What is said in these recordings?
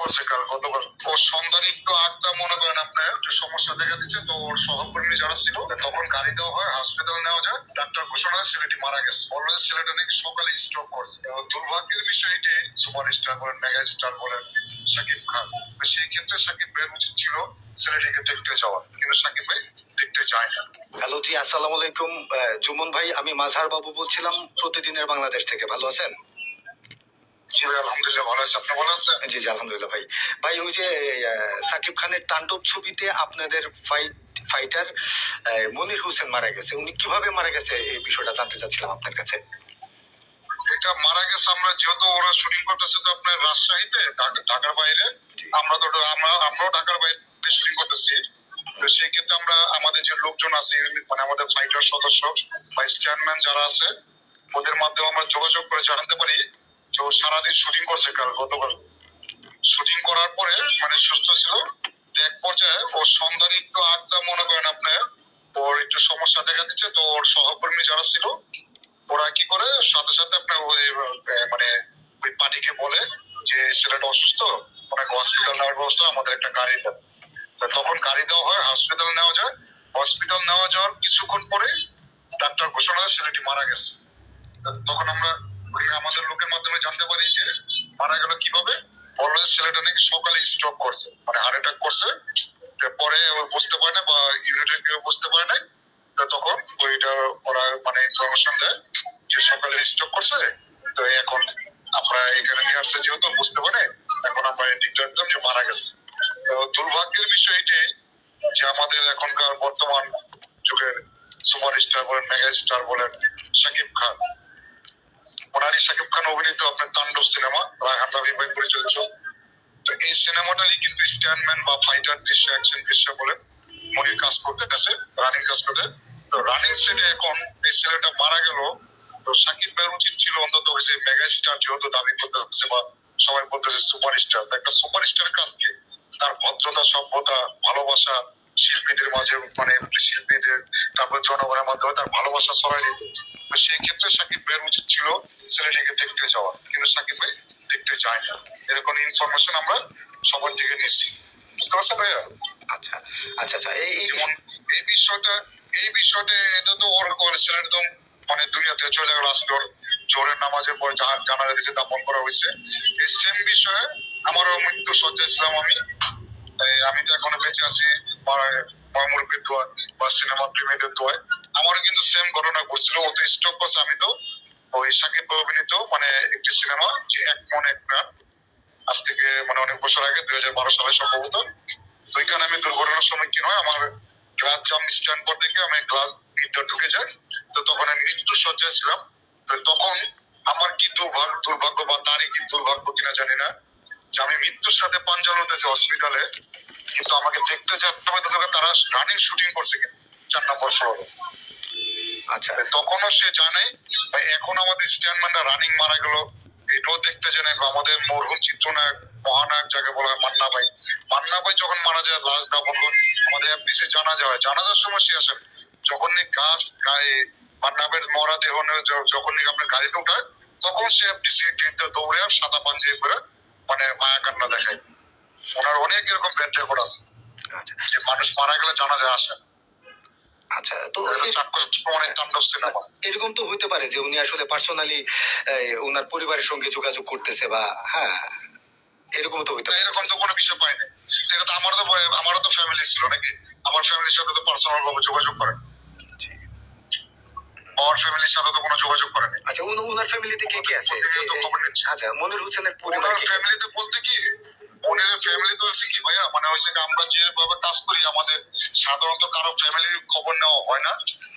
করছে কাল, গতকাল। ওর সন্ধান একটু আগটা মনে করেন আপনার একটু সমস্যা দেখা দিচ্ছে, তো ওর সহকর্মী যারা ছিল, তখন গাড়ি দেওয়া হয় হসপিটাল নেওয়া যায়। ডাক্তার ঘোষণা হয় ছেলেটি মারা গেছে। অলওয়েজ ছেলেটা নাকি সকালে স্ট্রোক করছে। দুর্ভাগ্যের বিষয় এটি সুপার স্টার বলেন মেগা স্টার বলেন শাকিব খান। সেই ক্ষেত্রে শাকিব ভাইয়ের উচিত ছিল ছেলেটিকে দেখতে যাওয়া, কিন্তু সাকিব ভাই দেখতে যায় না। হ্যালো জি, আসসালামু আলাইকুম। জুমন ভাই, আমি মাঝহার বাবু বলছিলাম, প্রতিদিনের বাংলাদেশ থেকে। ভালো আছেন? জি ভাই আলহামদুলিল্লাহ ভালো আছে। আপনি ভালো আছেন? জি জি আলহামদুলিল্লাহ ভাই। ভাই ওই যে সাকিব খানের তাণ্ডব ছবিতে আপনাদের ফাইট ফাইটার মনির হোসেন মারা গেছে। উনি কীভাবে মারা গেছে? এই বিষয়টা জানতে চাচ্ছিলাম আপনার কাছে। এটা মারা গেছে আমরা যেহেতু ওরা শুটিং করতেছে তো আপনার রাজশাহীতে ঢাকার বাইরে। আমরা তো আমরা আমরাও ঢাকার বাইরে শুটিং করতেছি। তো সেই ক্ষেত্রে আমরা আমাদের যে লোকজন আছে মানে আমাদের ফাইটার সদস্য ভাইস চেয়ারম্যান যারা আছে ওদের মাধ্যমে আমরা যোগাযোগ করে জানতে পারি ও সারাদিন শুটিং করছে কাল, গতকাল। শুটিং করার পরে মানে সুস্থ ছিল। এক পর্যায়ে ওর সন্ধান একটু আগটা মনে করেন আপনার ওর একটু সমস্যা দেখা দিচ্ছে, তো ওর সহকর্মী যারা ছিল, ওরা কি করে, সাথে সাথে আপনার ওই মানে ওই পার্টিকে বলে যে, ছেলেটা অসুস্থ, ওনাকে হসপিটাল নেওয়ার ব্যবস্থা আমাদের একটা গাড়ি তো তখন গাড়ি দেওয়া হয় হসপিটাল নেওয়া যায়। হসপিটাল নেওয়া যাওয়ার কিছুক্ষণ পরে ডাক্তার ঘোষণা ছেলেটি মারা গেছে। তখন আমরা ওই আমাদের লোকের মাধ্যমে জানতে পারি যে মারা গেল কীভাবে অলওয়েজ ছেলেটা নাকি সকালে স্ট্রোক করছে মানে হার্ট অ্যাটাক করছে। পরে বুঝতে পারে না বা ইউনিটের কেউ বুঝতে পারে তখন ওইটা ওরা মানে ইনফরমেশন দেয় যে সকালে স্টক করছে। তো এখন আমরা এখানে নিয়ে আসছে, যেহেতু বুঝতে পারে, এখন আমরা ডিক্লেয়ার করলাম যে মারা গেছে। তো দুর্ভাগ্যের বিষয় এটাই যে আমাদের এখনকার বর্তমান যুগের সুপার স্টার বলেন মেগা স্টার বলেন শাকিব খান ওনারই শাকিব খান অভিনীত আপনার তাণ্ডব সিনেমা, রায়হান রাবি ভাই পরিচালিত। তো এই সিনেমাটারই কিন্তু স্ট্যান্ডম্যান বা ফাইটার দৃশ্য অ্যাকশন দৃশ্য বলেন, মনির কাজ করতেছে রানিং কাজ করতে তো রানিং সেটে এখন এই ছেলেটা মারা গেল। তো সাকিব ভাইয়ের উচিত ছিল অন্তত ওই যে মেগা স্টার যেহেতু দাবি করতেছে বা সবাই বলতেছে সুপার স্টার একটা সুপার স্টার কাজকে, তার ভদ্রতা, সভ্যতা, ভালোবাসা শিল্পীদের মাঝে মানে শিল্পীদের তারপর জনগণের মাধ্যমে তার ভালোবাসা ছড়াই দিত। তো সেই ক্ষেত্রে সাকিব ভাইয়ের উচিত ছিল ছেলেটিকে দেখতে যাওয়া কিন্তু সাকিব ভাই দেখতে যায় না এরকম ইনফরমেশন আমরা সবার থেকে নিচ্ছি। বুঝতে পারছেন ভাইয়া? আচ্ছা আচ্ছা আচ্ছা এই এই বিষয়টা এই বিষয়টা এটা তো ওর করেছিল একদম মানে দুনিয়াতে চলে গেল আজকে ওর জোরের নামাজের পর জানা যাচ্ছে দাপন করা হয়েছে। এই সেম বিষয়ে আমারও মৃত্যু সজ্জায় ছিলাম আমি। আমি তো এখনও বেঁচে আছি। ময়মুরবির দোয়া বা সিনেমা প্রেমীদের দোয়ায়। আমারও কিন্তু সেম ঘটনা ঘটছিল ও স্টক করছে আমি তো। ওই সাকিব অভিনীত মানে একটি সিনেমা, যে এক মন এক প্রাণ। আজ থেকে মানে অনেক বছর আগে, দুই হাজার বারো সালে সম্ভবত। তো ওইখানে আমি দুর্ঘটনার সম্মুখীন হয় আমার গ্লাস জাম স্ট্যান্ড পর থেকে আমি গ্লাস ভিতর ঢুকে যাই। তো তখন আমি মৃত্যু সজ্জায় ছিলাম। তো তখন আমার কি দুর্ভাগ্য দুর্ভাগ্য বা তারই কি দুর্ভাগ্য কিনা জানি না। যে আমি মৃত্যুর সাথে পাঞ্জা লড়তেছি হসপিটালে কিন্তু আমাকে দেখতে যাতে হবে তো তারা রানিং শুটিং করছে চার নম্বর ফ্লোরে আচ্ছা। তখনও সে জানে বা এখন আমাদের স্ট্যান্ডম্যানরা রানিং মারা গেল এটাও দেখতে জানে আমাদের মরহুম চিত্রনায়ক মহানায়ক যাকে বলা হয় মান্না ভাই। মান্না ভাই যখন মারা যায় লাশ দাপন করে আমাদের এফডিসি জানা যায় জানাজার সময় সে আসেন যখন নি গাছ গায়ে মান্না ভাইয়ের মরা দেহ যখন নি আপনার গাড়িতে উঠায় তখন সে এফডিসি গেটটা দৌড়ে সাদা পাঞ্জাবি করে মানে মায়া কান্না দেখায়। ওনার অনেক এরকম ব্যাড রেকর্ড আছে। আচ্ছা। যে মানুষ মারা গেলে জানা যায় আসে আচ্ছা তো এরকম সিনেমা এরকম তো হইতে পারে যে উনি আসলে পার্সোনালি ওনার পরিবারের সঙ্গে যোগাযোগ করতেছে বা হ্যাঁ এরকম তো হইতে এরকম তো কোনো বিষয় পাইনি এটা তো আমারও তো আমারও তো ফ্যামিলি ছিল নাকি? আমার ফ্যামিলির সাথে তো পার্সোনাল ভাবে যোগাযোগ করেন। আমার ফ্যামিলির সাথে তো কোনো যোগাযোগ করেনি আচ্ছা উনার ফ্যামিলিতে কে কে আছে। আচ্ছা মনির হোসেনের পরিবার ওনার? ফ্যামিলিতে বলতে কি ওনের ফ্যামিলি তো আছে কি ভাইয়া? মানে হয়েছে কি আমরা যেভাবে কাজ করি আমাদের সাধারণত কারও ফ্যামিলির খবর নেওয়া হয় না।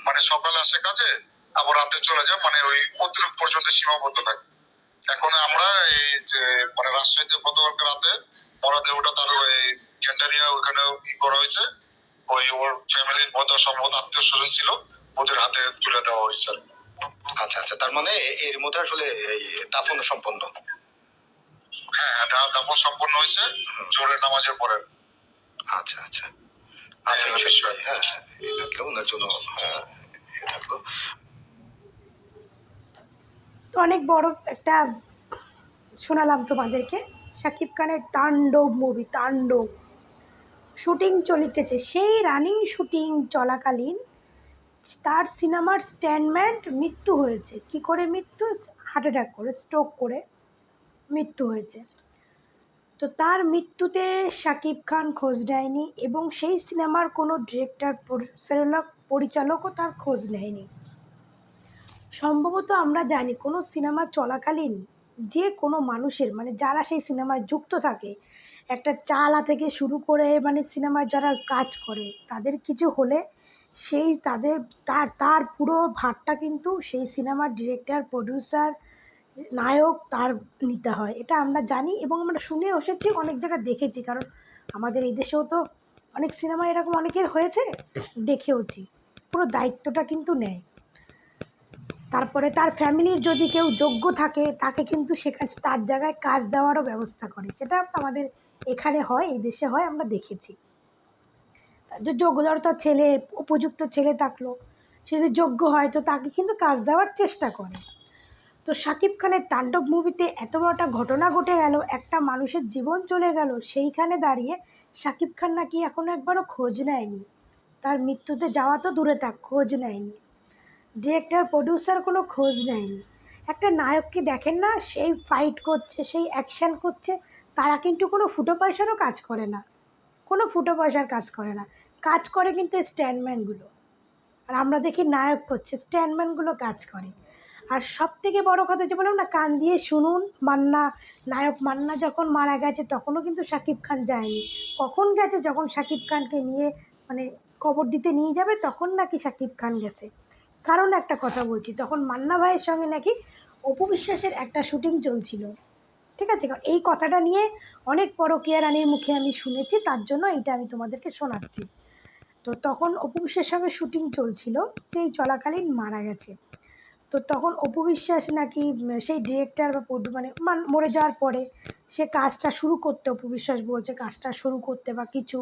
মানে সকালে আসে কাজে আবার রাতে চলে যায় মানে ওই অতিরিক্ত পর্যন্ত সীমাবদ্ধ থাকে। এখন আমরা এই যে মানে রাজশাহীতে গতকালকে রাতে মরা দেহটা তার ওই গেন্ডারিয়া ওখানে ই করা হয়েছে। ওই ওর ফ্যামিলির বোধ সম্ভবত আত্মীয় স্বজন ছিল। ওদের হাতে তুলে দেওয়া হয়েছে আচ্ছা আচ্ছা তার মানে এর মধ্যে আসলে এই দাফন সম্পন্ন? হ্যাঁ হ্যাঁ দা- সম্পন্ন হয়েছে জোরের নামাজের পরে। আচ্ছা আচ্ছা। আচ্ছা হ্যাঁ, হ্যাঁ হ্যাঁ এই থাকল ওনার জন্য হ্যাঁ এ থাকল। তো অনেক বড় একটা শোনালাম তোমাদেরকে শাকিব খানের তাণ্ডব মুভি তাণ্ডব। শুটিং চলিতেছে সেই রানিং শুটিং চলাকালীন তার সিনেমার স্ট্যান্ডম্যান মৃত্যু হয়েছে। কি করে মৃত্যু? হার্ট অ্যাটাক করে, স্ট্রোক করে মৃত্যু হয়েছে। তো তার মৃত্যুতে শাকিব খান খোঁজ নেয়নি এবং সেই সিনেমার কোনো ডিরেক্টর, পরিচালক, পরিচালকও তার খোঁজ নেয়নি। সম্ভবত আমরা জানি কোনো সিনেমা চলাকালীন যে কোনো মানুষের মানে যারা সেই সিনেমায় যুক্ত থাকে, একটা চালা থেকে শুরু করে মানে সিনেমায় যারা কাজ করে, তাদের কিছু হলে সেই তাদের, তার তার পুরো ভারটা কিন্তু সেই সিনেমার ডিরেক্টর, প্রডিউসার, নায়ক তার নিতে হয়। এটা আমরা জানি এবং আমরা শুনে এসেছি, অনেক জায়গায় দেখেছি। কারণ আমাদের এই দেশেও তো অনেক সিনেমা এরকম অনেকের হয়েছে, দেখেওছি। পুরো দায়িত্বটা কিন্তু নেয়। তারপরে তার ফ্যামিলির যদি কেউ যোগ্য থাকে, তাকে কিন্তু সেখানে, তার জায়গায় কাজ দেওয়ারও ব্যবস্থা করে। যেটা আমাদের এখানে হয়, এই দেশে হয়, আমরা দেখেছি। যে যোগ্য তার ছেলে, উপযুক্ত ছেলে থাকল, সে যদি যোগ্য হয় তো তাকে কিন্তু কাজ দেওয়ার চেষ্টা করে। তো শাকিব খানের তাণ্ডব মুভিতে এত বড় একটা ঘটনা ঘটে গেল, একটা মানুষের জীবন চলে গেল, সেইখানে দাঁড়িয়ে শাকিব খান নাকি এখনও একবারও খোঁজ নেয়নি। তার মৃত্যুতে যাওয়া তো দূরে থাক, খোঁজ নেয়নি। ডিরেক্টর, প্রডিউসার কোনো খোঁজ নেয়নি। একটা নায়ককে দেখেন না, সেই ফাইট করছে, সেই অ্যাকশান করছে, তারা কিন্তু কোনো ফুটো পয়সারও কাজ করে না। কোনো ফুটো পয়সার কাজ করে না। কাজ করে কিন্তু স্ট্যান্ডম্যানগুলো আর আমরা দেখি নায়ক করছে স্ট্যান্ডম্যানগুলো কাজ করে। আর সব থেকে বড়ো কথা যে বললাম না, কান দিয়ে শুনুন, মান্না, নায়ক মান্না যখন মারা গেছে তখনও কিন্তু শাকিব খান যায়নি। কখন গেছে যখন শাকিব খানকে নিয়ে মানে কবর দিতে নিয়ে যাবে তখন নাকি শাকিব খান গেছে। কারণ একটা কথা বলছি, তখন মান্না ভাইয়ের সঙ্গে নাকি অপু বিশ্বাসের একটা শুটিং চলছিল। ঠিক আছে? কারণ এই কথাটা নিয়ে অনেক পরকীয়া রানীর মুখে আমি শুনেছি, তার জন্য এইটা আমি তোমাদেরকে শোনাচ্ছি। তো তখন অপু বিশ্বাসের সঙ্গে শুটিং চলছিল, সেই চলাকালীন মারা গেছে। তো তখন অপু বিশ্বাস নাকি সেই ডিরেক্টর বা মান- মরে যাওয়ার পরে সে কাজটা শুরু করতে, অপু বিশ্বাস বলছে কাজটা শুরু করতে বা কিছু।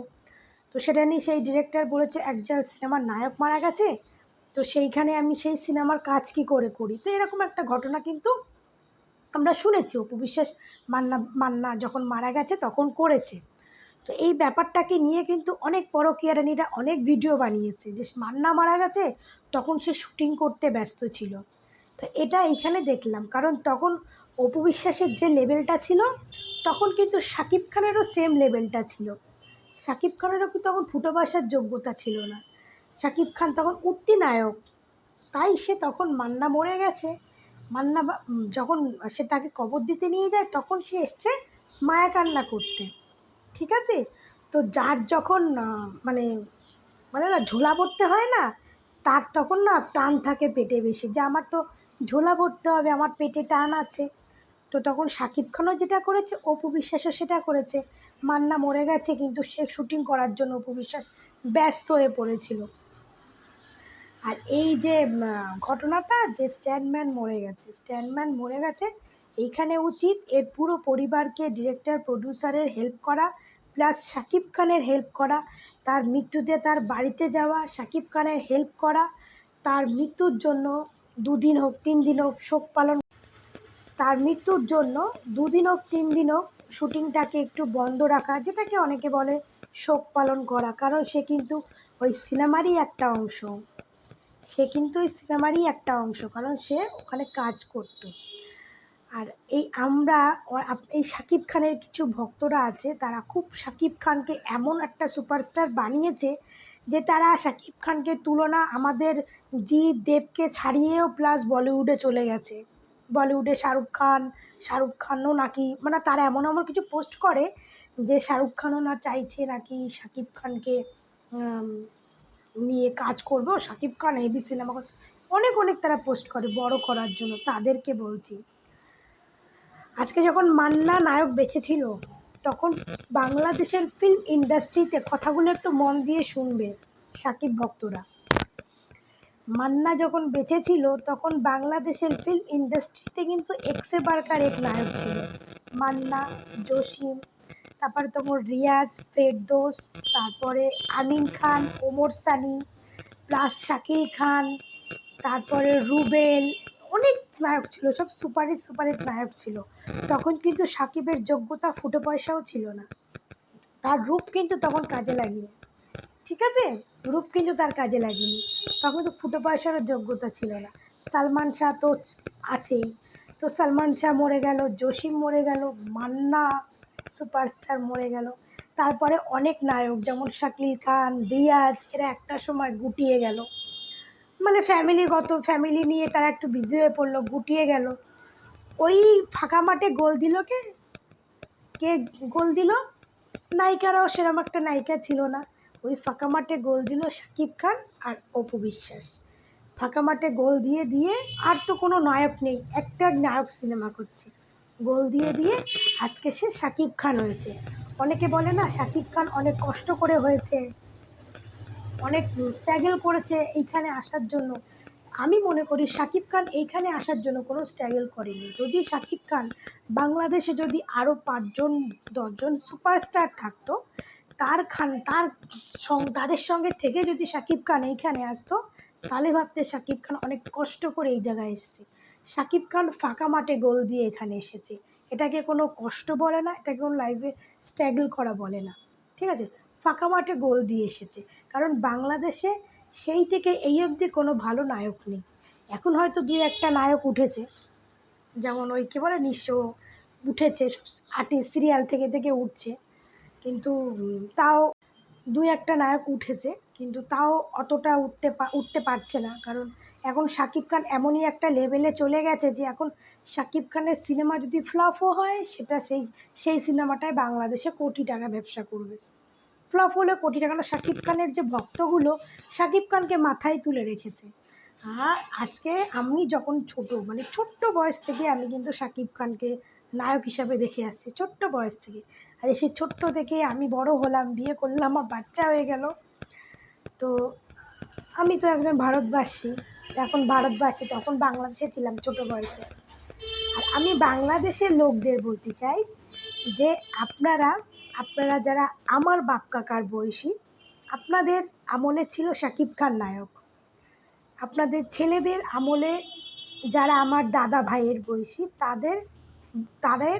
তো সেটা নিয়ে সেই ডিরেক্টর বলেছে, একজন সিনেমার নায়ক মারা গেছে, তো সেইখানে আমি সেই সিনেমার কাজ কি করে করি? তো এরকম একটা ঘটনা কিন্তু আমরা শুনেছি, অপু বিশ্বাস মান্না মান্না যখন মারা গেছে তখন করেছে। তো এই ব্যাপারটাকে নিয়ে কিন্তু অনেক পরকীয়ারানীরা অনেক ভিডিও বানিয়েছে যে মান্না মারা গেছে, তখন সে শুটিং করতে ব্যস্ত ছিল। তো এটা এখানে দেখলাম, কারণ তখন অপু বিশ্বাসের যে লেভেলটা ছিল, তখন কিন্তু শাকিব খানেরও সেম লেভেলটা ছিল। শাকিব খানেরও কিন্তু তখন ফুটো বাসার যোগ্যতা ছিল না। শাকিব খান তখন উঠতি নায়ক, তাই সে তখন মান্না মরে গেছে। মান্না যখন সে তাকে কবর দিতে নিয়ে যায়, তখন সে এসছে মায়া কান্না করতে। ঠিক আছে? তো যার যখন মানে মানে না, ঝোলা পড়তে হয় না, তার তখন না টান থাকে পেটে বেশি। যে আমার তো ঝোলা পড়তে হবে, আমার পেটে টান আছে। তো তখন শাকিব খানও যেটা করেছে, অপু বিশ্বাসও সেটা করেছে। মান্না মরে গেছে, কিন্তু সে শুটিং করার জন্য অপু বিশ্বাস ব্যস্ত হয়ে পড়েছিল। আর এই যে ঘটনাটা যে স্ট্যান্ডম্যান মরে গেছে, স্ট্যান্ডম্যান মরে গেছে, এইখানে উচিত এর পুরো পরিবারকে ডিরেক্টর, প্রডিউসারের হেল্প করা, প্লাস শাকিব খানের হেল্প করা, তার মৃত্যুতে তার বাড়িতে যাওয়া শাকিব খানের হেল্প করা, তার মৃত্যুর জন্য দুদিন হোক, তিন দিন হোক, শোক পালন তার মৃত্যুর জন্য দুদিন হোক, তিন দিন হোক, শুটিংটাকে একটু বন্ধ রাখা, যেটাকে অনেকে বলে শোক পালন করা, কারণ সে কিন্তু ওই সিনেমারই একটা অংশ। সে কিন্তু সিনেমারই একটা অংশ, কারণ সে ওখানে কাজ করত। আর এই আমরা এই শাকিব খানের কিছু ভক্তরা আছে, তারা খুব শাকিব খানকে এমন একটা সুপারস্টার বানিয়েছে যে তারা শাকিব খানকে তুলনা আমাদের জি দেবকে ছাড়িয়েও প্লাস বলিউডে চলে গেছে। বলিউডে শাহরুখ খান, শাহরুখ খানও নাকি মানে তারা এমন এমন কিছু পোস্ট করে যে শাহরুখ খানও না চাইছে নাকি শাকিব খানকে নিয়ে কাজ করব। শাকিব খান এবি সিনেমা করছে। অনেক অনেক তারা পোস্ট করে বড় করার জন্য, তাদেরকে বলছি। আজকে যখন মান্না নায়ক বেঁচে ছিল তখন বাংলাদেশের ফিল্ম ইন্ডাস্ট্রিতে কথাগুলো একটু মন দিয়ে শুনবে সাকিব ভক্তরা। মান্না যখন বেঁচে ছিল তখন বাংলাদেশের ফিল্ম ইন্ডাস্ট্রিতে কিন্তু এক্সে বার্কার এক নায়ক ছিল। মান্না, জসিম তারপরে তোমার রিয়াজ, ফেরদোস, তারপরে আমিন খান, ওমর সানি, প্লাস শাকিল খান, তারপরে রুবেল, অনেক নায়ক ছিল, সব সুপারহিট সুপারহিট নায়ক ছিল। তখন কিন্তু সাকিবের যোগ্যতা, ফুটো পয়সাও ছিল না। তার রূপ কিন্তু তখন কাজে লাগেনি। ঠিক আছে? রূপ কিন্তু তার কাজে লাগেনি। তখন তো ফুটো পয়সারও যোগ্যতা ছিল না। সালমান শাহ তো আছেই। তো সালমান শাহ মরে গেল, জসিম মরে গেল, মান্না সুপারস্টার মরে গেল। তারপরে অনেক নায়ক, যেমন শাকিল খান, রিয়াজ, এরা একটা সময় গুটিয়ে গেল। মানে ফ্যামিলিগত ফ্যামিলি নিয়ে তারা একটু বিজি হয়ে পড়ল, গুটিয়ে গেল। ওই ফাঁকা মাঠে গোল দিল কে? কে গোল দিল? নায়িকারাও সেরকম একটা নায়িকা ছিল না। ওই ফাঁকা মাঠে গোল দিল শাকিব খান আর অপু বিশ্বাস। ফাঁকা মাঠে গোল দিয়ে দিয়ে আর তো কোনো নায়ক নেই, একটা নায়ক সিনেমা করছে। গোল দিয়ে দিয়ে আজকে সে শাকিব খান হয়েছে। অনেকে বলে না, শাকিব খান অনেক কষ্ট করে হয়েছে। অনেক স্ট্রাগল করেছে এইখানে আসার জন্য। আমি মনে করি শাকিব খান এইখানে আসার জন্য কোনো স্ট্রাগল করেনি। যদি শাকিব খান বাংলাদেশে যদি আরও পাঁচজন, দশজন সুপারস্টার থাকতো, তার খান, তার তাদের সঙ্গে থেকে যদি শাকিব খান এইখানে আসতো, তাহলে ভাবতে শাকিব খান অনেক কষ্ট করে এই জায়গায় এসেছে। শাকিব খান ফাঁকা মাঠে গোল দিয়ে এখানে এসেছে। এটাকে কোনো কষ্ট বলে না, এটাকে কোনো লাইফে স্ট্রাগল করা বলে না। ঠিক আছে? ফাঁকা মাঠে গোল দিয়ে এসেছে। কারণ বাংলাদেশে সেই থেকে এই অবধি কোনো ভালো নায়ক নেই। এখন হয়তো দুই একটা নায়ক উঠেছে। যেমন ওই কী বলে, নিঃস্ব উঠেছে আর্টিস্ট সিরিয়াল থেকে থেকে উঠছে। কিন্তু তাও দুই একটা নায়ক উঠেছে। কিন্তু তাও অতটা উঠতে পা- উঠতে পারছে না। কারণ এখন শাকিব খান এমনই একটা লেভেলে চলে গেছে যে এখন শাকিব খানের সিনেমা যদি ফ্লপও হয়, সেটা সেই সেই সিনেমাটায় বাংলাদেশে কোটি টাকা ব্যবসা করবে। ফ্লপ হলে কোটি টাকা। শাকিব খানের যে ভক্তগুলো শাকিব খানকে মাথায় তুলে রেখেছে। আর আজকে আমি যখন ছোট মানে ছোট্ট বয়স থেকে আমি কিন্তু শাকিব খানকে নায়ক হিসাবে দেখে আসছি, ছোট্ট বয়স থেকে। আর সেই ছোট্ট থেকে আমি বড় হলাম, বিয়ে করলাম, আমার বাচ্চা হয়ে গেল। তো আমি তো একজন ভারতবাসী। এখন ভারতবাসী, তখন বাংলাদেশে ছিলাম ছোট বয়সে। আর আমি বাংলাদেশের লোকদের বলতে চাই যে আপনারা আপনারা যারা আমার বাপ কাকার বয়সী, আপনাদের আমলে ছিল শাকিব খান নায়ক। আপনাদের ছেলেদের আমলে যারা আমার দাদা ভাইয়ের বয়সী, তাদের তাদের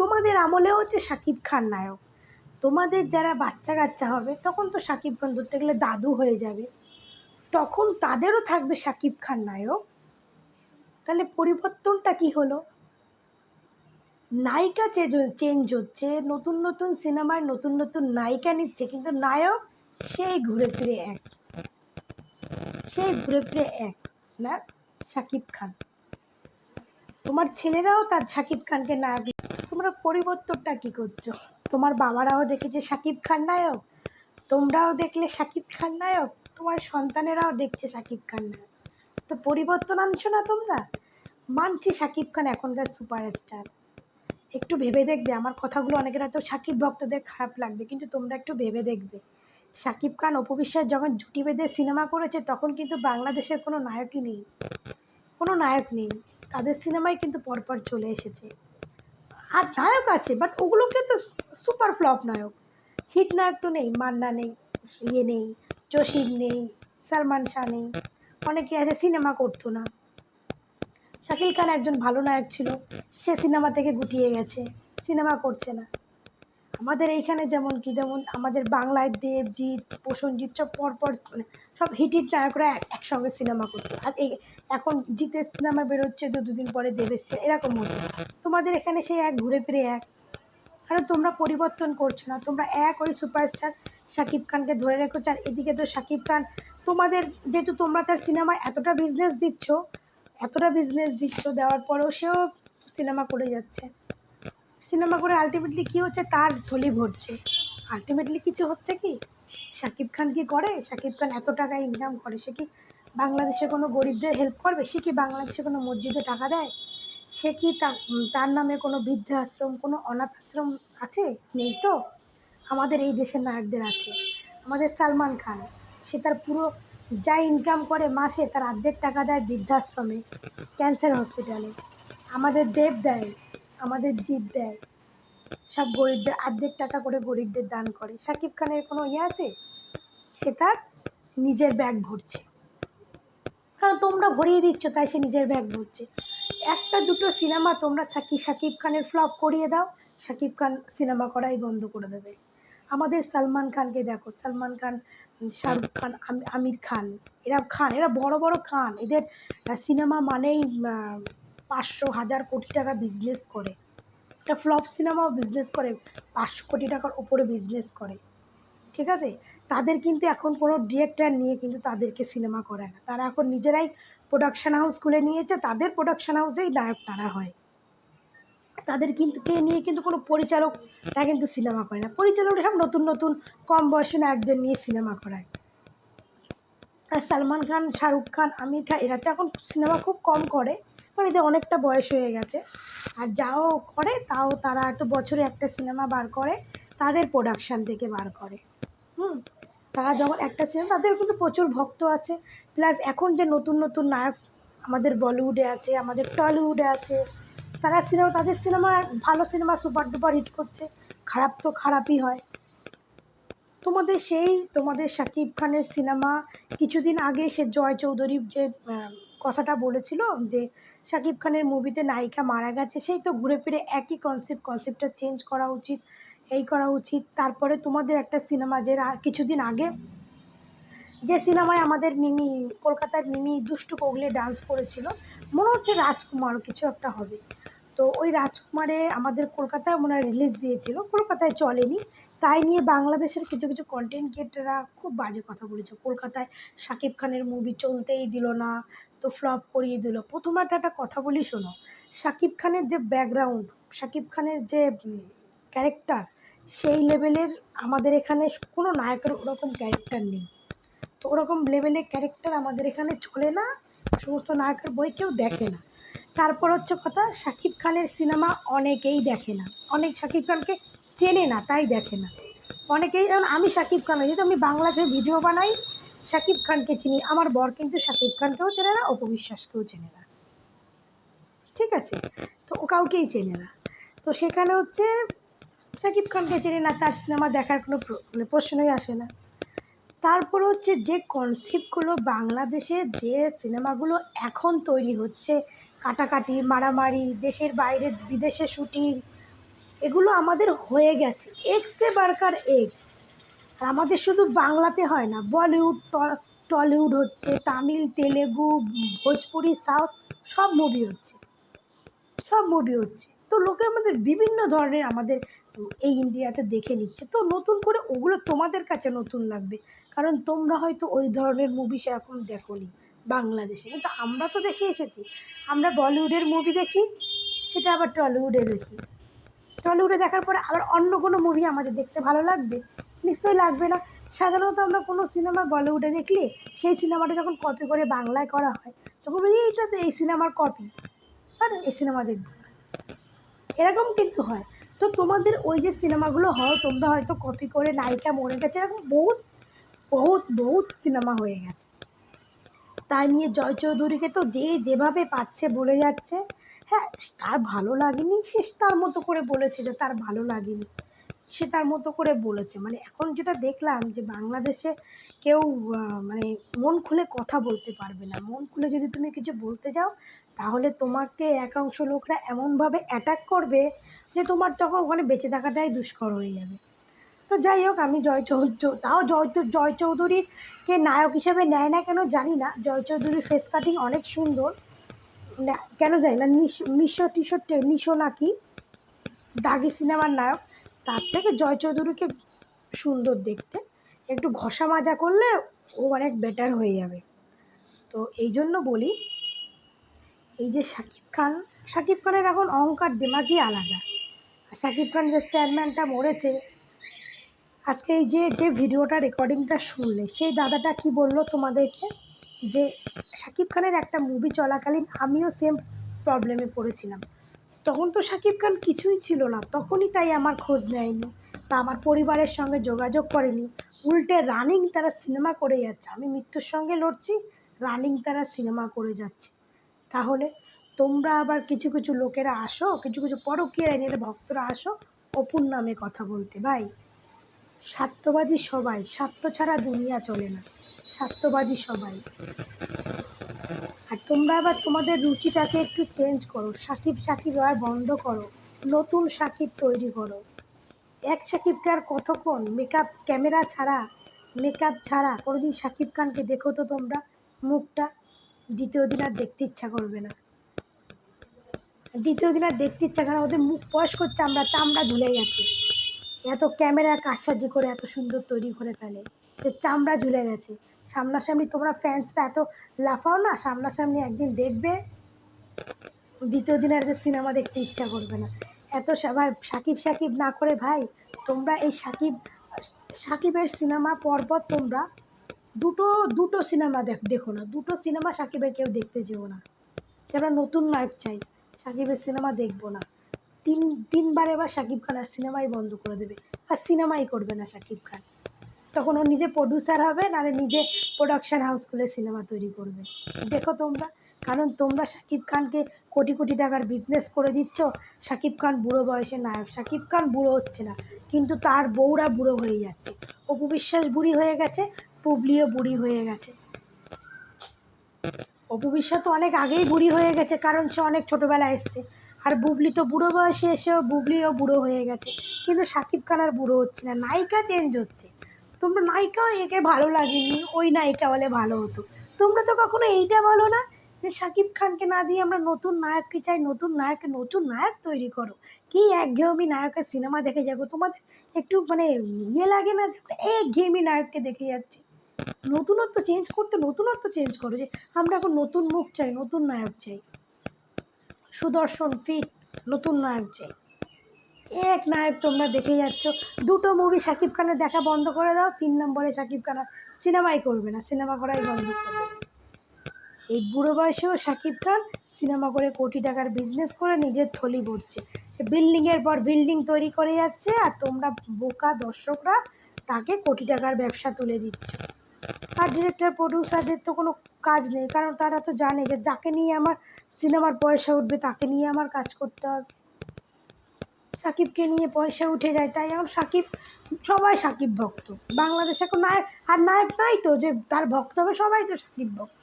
তোমাদের আমলেও হচ্ছে শাকিব খান নায়ক। তোমাদের যারা বাচ্চা কাচ্চা হবে, তখন তো শাকিব খান ধরতে গেলে দাদু হয়ে যাবে। তখন তাদেরও থাকবে শাকিব খান নায়ক। তাহলে পরিবর্তনটা কি হলো? নায়িকা চেঞ্জ হচ্ছে, নতুন নতুন সিনেমায় নতুন নতুন নায়িকা নিচ্ছে, কিন্তু নায়ক সেই ঘুরে ফিরে এক। সেই ঘুরে ফিরে এক না শাকিব খান। তোমার ছেলেরাও তার শাকিব খানকে নায়ক তোমরা পরিবর্তনটা কি করছ? তোমার বাবারাও দেখেছে শাকিব খান নায়ক, তোমরাও দেখলে শাকিব খান নায়ক। তোমার সন্তানেরাও দেখছে শাকিব খান। নায়ক তো পরিবর্তন আনছো না তোমরা? মানছি শাকিব খান এখনকার সুপারস্টার। একটু ভেবে দেখবে, আমার কথাগুলো অনেকের হয়তো সাকিব ভক্তদের খারাপ লাগবে, কিন্তু তোমরা একটু ভেবে দেখবে। সাকিব খান অপবিশ্বাস যখন জুটি বেঁধে সিনেমা করেছে, তখন কিন্তু বাংলাদেশের কোনো নায়কই নেই। কোনো নায়ক নেই। তাদের সিনেমাই কিন্তু পরপর চলে এসেছে। আর নায়ক আছে বাট ওগুলোকে তো সুপার ফ্লপ নায়ক। হিট নায়ক তো নেই, মান্না নেই ইয়ে নেই। জসিম নেই, সালমান শাহ নেই, অনেকে আছে সিনেমা করতো না। শাকিল খান একজন ভালো নায়ক ছিল, সে সিনেমা থেকে গুটিয়ে গেছে, সিনেমা করছে না। আমাদের এইখানে যেমন কি যেমন আমাদের বাংলায় দেবজিৎ প্রসেনজিৎ সব পরপর মানে সব হিট হিট নায়করা এক- একসঙ্গে সিনেমা করতো। আর এই এখন জিতের সিনেমা বেরোচ্ছে দু দুদিন পরে দেবের এরকম হতো। তোমাদের এখানে সেই এক, ঘুরে ফিরে এক। কারণ তোমরা পরিবর্তন করছ না, তোমরা এক ওই সুপারস্টার শাকিব খানকে ধরে রেখেছো আর এদিকে তো শাকিব খান, তোমাদের যেহেতু তোমরা তার সিনেমায় এতটা বিজনেস দিচ্ছ, এতটা বিজনেস দিচ্ছ, দেওয়ার পরেও সেও সিনেমা করে যাচ্ছে। সিনেমা করে আলটিমেটলি কী হচ্ছে? তার থলি ভরছে। আলটিমেটলি কিছু হচ্ছে কি? শাকিব খান কি করে? শাকিব খান এত টাকা ইনকাম করে, সে কি বাংলাদেশে কোনো গরিবদের হেল্প করবে? সে কি বাংলাদেশে কোনো মসজিদে টাকা দেয়? সে কি তার নামে কোনো বৃদ্ধাশ্রম, কোনো অনাথ আশ্রম আছে? নেই তো? আমাদের এই দেশের নায়কদের আছে। আমাদের সালমান খান, সে তার পুরো যা ইনকাম করে মাসে তার অর্ধেক টাকা দেয় বৃদ্ধাশ্রমে ক্যান্সার হসপিটালে আমাদের দেব দেয়, আমাদের জিৎ দেয়, সব গরিবদের অর্ধেক টাকা করে গরিবদের দান করে। শাকিব খানের কোনো ইয়ে আছে? সে তার নিজের ব্যাগ ভরছে। কারণ তোমরা ভরিয়ে দিচ্ছ, তাই সে নিজের ব্যাগ ভরছে। একটা দুটো সিনেমা তোমরা সাকি শাকিব খানের ফ্লপ করিয়ে দাও শাকিব খান সিনেমা করাই বন্ধ করে দেবে। আমাদের সালমান খানকে দেখো, সালমান খান শাহরুখ খান, আম- আমির খান, এরা খান, এরা বড় বড় খান। এদের সিনেমা মানেই পাঁচশো হাজার কোটি টাকা বিজনেস করে। একটা ফ্লপ সিনেমাও বিজনেস করে, পাঁচশো কোটি টাকার উপরে বিজনেস করে। ঠিক আছে? তাদের কিন্তু এখন কোনো ডিরেক্টর নিয়ে কিন্তু তাদেরকে সিনেমা করে না। তারা এখন নিজেরাই প্রোডাকশন হাউস খুলে নিয়েছে, তাদের প্রোডাকশন হাউসেই নায়ক তারা হয়। তাদের কিন্তু, কে নিয়ে কিন্তু কোনো পরিচালকরা কিন্তু সিনেমা করে না। পরিচালকরা সব নতুন নতুন, কম বয়সী নায়কদের নিয়ে সিনেমা করায়। আর সালমান খান, শাহরুখ খান, আমির খান, এরা তো এখন সিনেমা খুব কম করে। মানে এদের অনেকটা বয়স হয়ে গেছে। আর যাও করে, তাও তারা তো বছরে একটা সিনেমা বার করে, তাদের প্রোডাকশান থেকে বার করে। হুম? তারা যখন একটা সিনেমা, তাদের কিন্তু প্রচুর ভক্ত আছে। প্লাস এখন যে নতুন নতুন নায়ক আমাদের বলিউডে আছে, আমাদের টলিউডে আছে তারা সিনেমা তাদের সিনেমা ভালো সিনেমা সুপার ডুপার হিট করছে। খারাপ তো খারাপই হয়। তোমাদের সেই, তোমাদের শাকিব খানের সিনেমা কিছুদিন আগে সে জয় চৌধুরী যে কথাটা বলেছিল যে শাকিব খানের মুভিতে নায়িকা মারা গেছে, সেই তো ঘুরে ফিরে একই কনসেপ্ট কনসেপ্টটা চেঞ্জ করা উচিত, এই করা উচিত। তারপরে তোমাদের একটা সিনেমা যে কিছুদিন আগে যে সিনেমায় আমাদের মিমি, কলকাতার মিমি দুষ্টু কোগলে ডান্স করেছিল, মনে হচ্ছে রাজকুমার কিছু একটা হবে। তো ওই রাজকুমারে আমাদের কলকাতায় মনে হয় রিলিজ দিয়েছিল, কলকাতায় চলেনি। তাই নিয়ে বাংলাদেশের কিছু কিছু কন্টেন্ট ক্রিয়েটাররা খুব বাজে কথা বলেছে। কলকাতায় শাকিব খানের মুভি চলতেই দিল না, তো ফ্লপ করিয়ে দিল। প্রথমবার তো একটা কথা বলি শোনো, শাকিব খানের যে ব্যাকগ্রাউন্ড শাকিব খানের যে ক্যারেক্টার সেই লেভেলের আমাদের এখানে কোনো নায়কের ওরকম ক্যারেক্টার নেই। তো ওরকম লেভেলের ক্যারেক্টার আমাদের এখানে চলে না, সমস্ত নায়কের বই কেউ দেখে না। তারপর হচ্ছে কথা, শাকিব খানের সিনেমা অনেকেই দেখে না। অনেক শাকিব খানকে চেনে না, তাই দেখে না। অনেকেই, যেমন আমি শাকিব খান, যেহেতু আমি বাংলাদেশে ভিডিও বানাই, শাকিব খানকে চিনি। আমার বর কিন্তু শাকিব খানকেও চেনে না, অপবিশ্বাসকেও চেনে না। ঠিক আছে? তো ও কাউকেই চেনে না। তো সেখানে হচ্ছে শাকিব খানকে চেনে না, তার সিনেমা দেখার কোনো মানে প্রশ্নই আসে না। তারপর হচ্ছে যে কনসেপ্টগুলো বাংলাদেশে যে সিনেমাগুলো এখন তৈরি হচ্ছে কাটাকাটি, মারামারি, দেশের বাইরে, বিদেশে শুটিং, এগুলো আমাদের হয়ে গেছে। এক্সে বার্কার এক আর আমাদের শুধু বাংলাতে হয় না, বলিউড টলিউড হচ্ছে, তামিল, তেলেগু, ভোজপুরি, সাউথ, সব মুভি হচ্ছে। সব মুভি হচ্ছে। তো লোকে আমাদের বিভিন্ন ধরনের আমাদের এই ইন্ডিয়াতে দেখে নিচ্ছে। তো নতুন করে ওগুলো তোমাদের কাছে নতুন লাগবে। কারণ তোমরা হয়তো ওই ধরনের মুভি সেরকম দেখোনি। বাংলাদেশে। কিন্তু আমরা তো দেখে এসেছি। আমরা বলিউডের মুভি দেখি, সেটা আবার টলিউডে দেখি। টলিউডে দেখার পরে আবার অন্য কোনো মুভি আমাদের দেখতে ভালো লাগবে? নিশ্চয়ই লাগবে না। সাধারণত আমরা কোনো সিনেমা বলিউডে দেখলে, সেই সিনেমাটা যখন কপি করে বাংলায় করা হয়, তখন এইটা তো এই সিনেমার কপি আর এই সিনেমা দেখব এরকম কিন্তু হয়। তো তোমাদের ওই যে সিনেমাগুলো হয় তোমরা হয়তো কপি করে নায়িকা মরে গেছে, এরকম বহুত বহুত বহুত সিনেমা হয়ে গেছে। তাই নিয়ে জয় চৌধুরীকে তো যে যেভাবে পাচ্ছে বলে যাচ্ছে হ্যাঁ তার ভালো লাগেনি, সে তার মতো করে বলেছে যে তার ভালো লাগেনি। সে তার মতো করে বলেছে। মানে এখন যেটা দেখলাম যে বাংলাদেশে কেউ মানে মন খুলে কথা বলতে পারবে না। মন খুলে যদি তুমি কিছু বলতে যাও, তাহলে তোমাকে একাংশ লোকরা এমনভাবে অ্যাটাক করবে যে তোমার তখন ওখানে বেঁচে থাকাটাই দুষ্কর হয়ে যাবে। তো যাই হোক, আমি জয় চৌধুরী তাও জয় জয় চৌধুরীকে নায়ক হিসেবে নেয় না কেন জানি না। জয় চৌধুরীর ফেস কাটিং অনেক সুন্দর। কেন জানি না মিশো টে- নিশো নাকি? দাগি সিনেমার নায়ক। তার থেকে জয় চৌধুরীকে সুন্দর দেখতে। একটু ঘষা মাজা করলে ও অনেক বেটার হয়ে যাবে। তো এই জন্য বলি, এই যে শাকিব খান, শাকিব খানের এখন অহংকার দিমাগই আলাদা। শাকিব খান যে স্ট্যান্ডম্যানটা মরেছে আজকে এই যে যে ভিডিওটা রেকর্ডিংটা শুনলে, সেই দাদাটা কি বলল তোমাদেরকে? যে শাকিব খানের একটা মুভি চলাকালীন আমিও সেম প্রবলেমে পড়েছিলাম। তখন তো শাকিব খান কিছুই ছিল না, তখনই তাই আমার খোঁজ নেয়নি বা আমার পরিবারের সঙ্গে যোগাযোগ করেনি। উল্টে রানিং তারা সিনেমা করে যাচ্ছে। আমি মৃত্যুর সঙ্গে লড়ছি রানিং তারা সিনেমা করে যাচ্ছে। তাহলে তোমরা আবার কিছু কিছু লোকেরা আসো, কিছু কিছু পরকীয় আইনের ভক্তরা আসো, অপুর নামে কথা বলতে, ভাই। স্বার্থবাদী সবাই স্বার্থ ছাড়া দুনিয়া চলে না। স্বার্থবাদী সবাই। আর তোমরা আবার তোমাদের রুচিটাকে একটু চেঞ্জ করো, সাকিব সাকিব আর বন্ধ করো, নতুন সাকিব তৈরি করো। এক সাকিবকে আর কতক্ষণ মেকআপ ক্যামেরা ছাড়া মেকআপ ছাড়া, কোনোদিন সাকিব খানকে দেখো তো তোমরা, মুখটা দ্বিতীয় দিন আর দেখতে ইচ্ছা করবে না। দ্বিতীয় দিন আর দেখতে ইচ্ছা করে ওদের মুখ বয়স্ক চামড়া চামড়া ঝুলে গেছে। এত ক্যামেরার কাজসাজি করে এত সুন্দর তৈরি করে ফেলে। যে চামড়া ঝুলে গেছে। সামনাসামনি তোমরা ফ্যান্সরা এত লাফাও না, সামনাসামনি একদিন দেখবে। দ্বিতীয় দিন আর সিনেমা দেখতে ইচ্ছা করবে না। এত সবাই সাকিব সাকিব না করে ভাই, তোমরা এই সাকিব, সাকিবের সিনেমা পরপর তোমরা দুটো দুটো সিনেমা দেখ, দেখো না। দুটো সিনেমা সাকিবের কেউ দেখতে যেও না। আমরা নতুন নায়ক চাই, সাকিবের সিনেমা দেখব না। তিন, তিনবার এবার সাকিব খান আর সিনেমাই বন্ধ করে দেবে। আর সিনেমাই করবে না সাকিব খান। তখন ও নিজে প্রডিউসার হবে, নাহলে নিজে প্রোডাকশন হাউস খুলে সিনেমা তৈরি করবে। দেখো তোমরা, কারণ তোমরা সাকিব খানকে কোটি কোটি টাকার বিজনেস করে দিচ্ছ। সাকিব খান বুড়ো বয়সে নায়ক সাকিব খান বুড়ো হচ্ছে না। কিন্তু তার বউরা বুড়ো হয়ে যাচ্ছে। অপু বিশ্বাস বুড়ি হয়ে গেছে, পুবলিও বুড়ি হয়ে গেছে। অপু বিশ্বাস তো অনেক আগেই বুড়ি হয়ে গেছে, কারণ সে অনেক ছোটোবেলায় এসছে। আর বুবলি তো বুড়ো বয়সে এসেও বুবলিও বুড়ো হয়ে গেছে। কিন্তু সাকিব খান আর বুড়ো হচ্ছে না, নায়িকা চেঞ্জ হচ্ছে। তোমরা নায়িকা একে ভালো লাগেনি, ওই নায়িকা হলে ভালো হতো। তোমরা তো কখনো এইটা বলো না যে সাকিব খানকে না দিয়ে আমরা নতুন নায়ককে চাই? নতুন নায়ককে নতুন নায়ক তৈরি করো। কি একঘেয়েমি নায়কের সিনেমা দেখে যাব? তোমাদের একটু মানে ইয়ে লাগে না যে একঘেয়েমি নায়ককে দেখে যাচ্ছি। নতুনত্ব চেঞ্জ করতে নতুনত্ব চেঞ্জ করো যে আমরা এখন নতুন মুখ চাই, নতুন নায়ক চাই। সুদর্শন ফিট, নতুন নায়ক যে। এক নায়ক তোমরা দেখে যাচ্ছ। দুটো মুভি শাকিব খানের দেখা বন্ধ করে দাও, তিন নম্বরে শাকিব খান সিনেমাই করবে না, সিনেমা করাই বন্ধ করবে এই বুড়ো বয়সেও শাকিব খান সিনেমা করে কোটি টাকার বিজনেস করে নিজের থলি ভরছে। সে বিল্ডিংয়ের পর বিল্ডিং তৈরি করে যাচ্ছে আর তোমরা বোকা দর্শকরা তাকে কোটি টাকার ব্যবসা তুলে দিচ্ছ। আর ডিরেক্টর প্রডিউসারদের তো কোনো কাজ নেই, কারণ তারা তো জানে যে যাকে নিয়ে আমার সিনেমার পয়সা উঠবে, তাকে নিয়ে আমার কাজ করতে হবে। সাকিবকে নিয়ে পয়সা উঠে যায়, তাই এখন সাকিব, সবাই সাকিব ভক্ত। বাংলাদেশে এখন নায়ক, আর নায়ক নাই তো, যে তার ভক্ত হবে, সবাই তো সাকিব ভক্ত।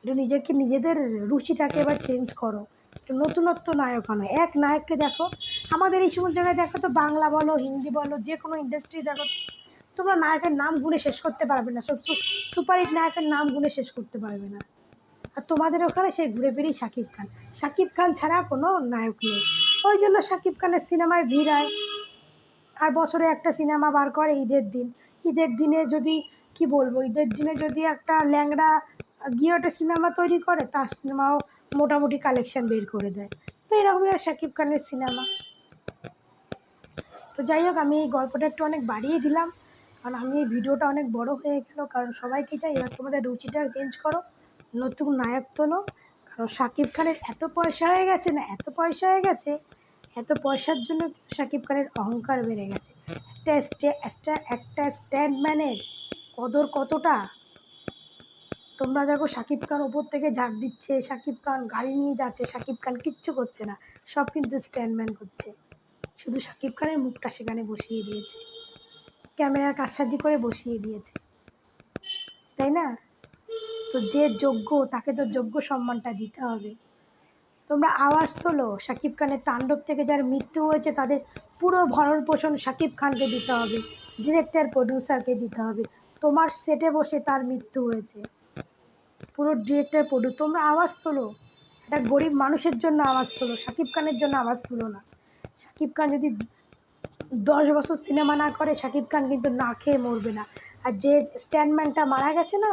একটু নিজেকে, নিজেদের রুচিটাকে এবার চেঞ্জ করো। একটু নতুনত্ব নায়ক আনো। এক নায়ককে দেখো, আমাদের এই সমস্ত জায়গায় দেখো তো, বাংলা বলো, হিন্দি বলো, যে কোনো ইন্ডাস্ট্রি দেখো, তোমরা নায়কের নাম গুনে শেষ করতে পারবে না। সুপারহিট নায়কের নাম গুনে শেষ করতে পারবে না। আর তোমাদের ওখানে সেই ঘুরে ফিরেই শাকিব খান। শাকিব খান ছাড়া কোনো নায়ক নেই। ওই জন্য শাকিব খানের সিনেমায় ভিড় হয়। আর বছরে একটা সিনেমা বার করে ঈদের দিন। ঈদের দিনে যদি, কি বলব, ঈদের দিনে যদি একটা ল্যাংড়া গিয়ে একটা সিনেমা তৈরি করে, তার সিনেমাও মোটামুটি কালেকশন বের করে দেয়। তো এরকমই আর শাকিব খানের সিনেমা। তো যাই হোক, আমি এই গল্পটা একটু অনেক বাড়িয়ে দিলাম। কারণ আমি এই ভিডিওটা অনেক বড় হয়ে গেল। কারণ সবাইকে চাই এবার তোমাদের রুচিটা চেঞ্জ করো। নতুন নায়ক তোলো কারণ শাকিব খানের এত পয়সা হয়ে গেছে না, এত পয়সা হয়ে গেছে, এত পয়সার জন্য কিন্তু শাকিব খানের অহংকার বেড়ে গেছে। একটা স্টে একটা স্ট্যান্ডম্যানের কদর কতটা? তোমরা দেখো শাকিব খান ওপর থেকে ঝাঁক দিচ্ছে, শাকিব খান গাড়ি নিয়ে যাচ্ছে, শাকিব খান কিচ্ছু করছে না, সব কিন্তু স্ট্যান্ডম্যান করছে। শুধু শাকিব খানের মুখটা সেখানে বসিয়ে দিয়েছে। ক্যামেরার কারসাজি করে বসিয়ে দিয়েছে। তাই না? তো যে যোগ্য, তাকে তো যোগ্য সম্মানটা দিতে হবে। তোমরা আওয়াজ তোলো শাকিব খানের তাণ্ডব থেকে, যার মৃত্যু হয়েছে তাদের পুরো ভরণ পোষণ শাকিব খানকে দিতে হবে ডিরেক্টর প্রডিউসারকে দিতে হবে। তোমার সেটে বসে তার মৃত্যু হয়েছে। পুরো ডিরেক্টর প্রডিউ তোমরা আওয়াজ তোলো। একটা গরিব মানুষের জন্য আওয়াজ তোলো শাকিব খানের জন্য আওয়াজ তোলো না। শাকিব খান যদি দশ বছর সিনেমা না করে শাকিব খান কিন্তু না খেয়ে মরবে না। আর যে স্ট্যান্ডম্যানটা মারা গেছে না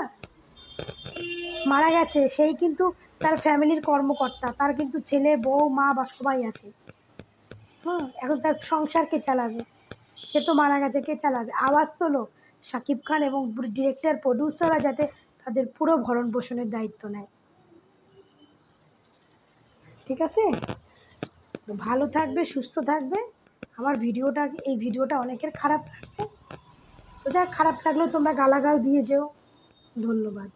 মারা গেছে, সেই কিন্তু তার ফ্যামিলির কর্মকর্তা। তার কিন্তু ছেলে, বউ, মা বা সবাই আছে। হুম, এখন তার সংসার কে চালাবে? সে তো মারা গেছে, কে চালাবে? আওয়াজ তোলো শাকিব খান এবং ডিরেক্টর, প্রডিউসাররা যাতে তাদের পুরো ভরণ পোষণের দায়িত্ব নেয়। ঠিক আছে? তো ভালো থাকবে, সুস্থ থাকবে। আমার ভিডিওটা, এই ভিডিওটা অনেকের খারাপ লাগবে। তো যাক, খারাপ লাগলেও তোমরা গালাগাল দিয়ে যেও। ধন্যবাদ।